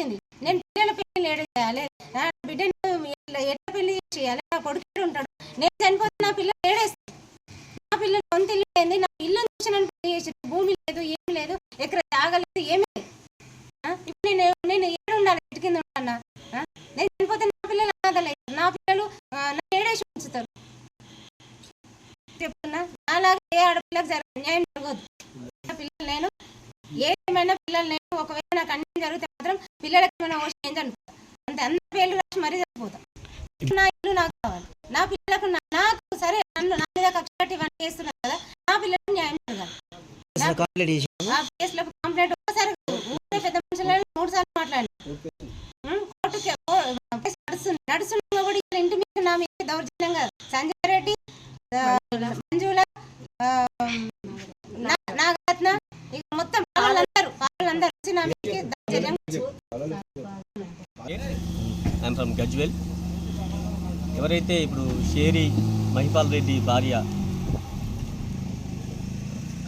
వచ్చింది. నేను పిల్లల పెళ్ళి ఏడు చేయాలి. నా బిడ్డను ఎట్లా పెళ్ళి చేయాలి? నా కొడుకు ఉంటాడు. నేను చనిపోతే నా పిల్లలు ఏడేస్తాను నా పిల్లలు సొంత ఇల్లు అయింది నా ఇల్లు నుంచి నన్ను పెళ్ళి చేసి భూమి లేదు ఏమి లేదు ఎక్కడ ఆగలేదు ఏమీ లేదు. ఇప్పుడు నేను నేను ఏడు ఉండాలి? ఇంటి కింద ఉండాలన్నా నేను చనిపోతే నా పిల్లలు ఆగలేదు నా పిల్లలు ఆ, నన్ను ఏడేసి ఉంచుతారు. చెప్తున్నా? నాలాగా ఏ ఆడపిల్లకు జరగదు అన్యాయం జరగదు. పిల్లలు నేను. ఏమైనా పిల్లలు ఒకవేళ నాకు అన్యాయం జరిగితే మాత్రం పిల్లలకి ఏమైనా అవసరం అందరి పేర్లు రాసి మరీ చనిపోతాం నా ఇల్లు నాకు కావాలి. నా పిల్లలకు నాకు సరే నన్ను నా మీద కక్ష కట్టి ఇవన్నీ చేస్తున్నారు కదా నా పిల్లలకు న్యాయం జరగాలి. ఆ కేసులో కంప్లైంట్ ఒకసారి ఊరే పెద్ద మనుషులు మూడు సార్లు మాట్లాడి కోర్టుకి నడుస్తున్నా కూడా ఇంటి మీద నా మీద దౌర్జన్యంగా సంజయ్ రెడ్డి ఐఎమ్ ఫ్రమ్ గజ్వెల్ ఎవరైతే ఇప్పుడు షేరి మహిపాల్ రెడ్డి భార్య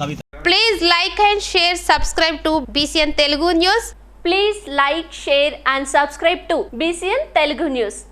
కవిత Please like and share, subscribe to BCN Telugu News. Please like, share and subscribe to BCN Telugu News.